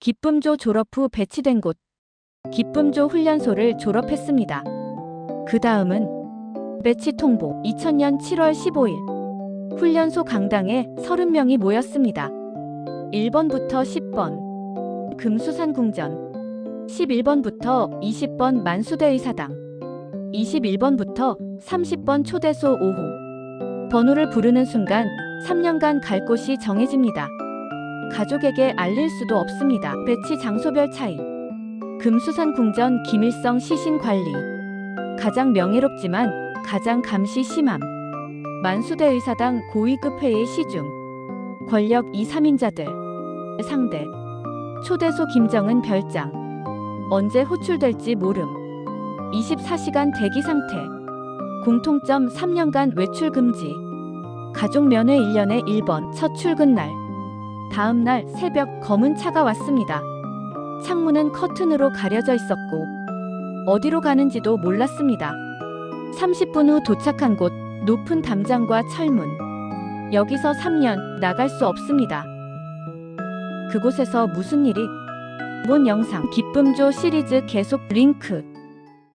기쁨조 졸업 후 배치된 곳. 기쁨조 훈련소를 졸업했습니다. 그 다음은 배치 통보 2000년 7월 15일. 훈련소 강당에 30명이 모였습니다. 1번부터 10번. 금수산 궁전. 11번부터 20번 만수대 의사당. 21번부터 30번 초대소 5호. 번호를 부르는 순간 3년간 갈 곳이 정해집니다. 가족에게 알릴 수도 없습니다. 배치 장소별 차이. 금수산 궁전 김일성 시신 관리. 가장 명예롭지만 가장 감시 심함. 만수대 의사당 고위급 회의 시중. 권력 2, 3인자들. 상대. 초대소 김정은 별장. 언제 호출될지 모름. 24시간 대기 상태. 공통점 3년간 외출 금지. 가족 면회 1년에 1번 첫 출근 날. 다음 날 새벽 검은 차가 왔습니다. 창문은 커튼으로 가려져 있었고 어디로 가는지도 몰랐습니다. 30분 후 도착한 곳 높은 담장과 철문. 여기서 3년 나갈 수 없습니다. 그곳에서 무슨 일이? 본 영상 기쁨조 시리즈 계속 링크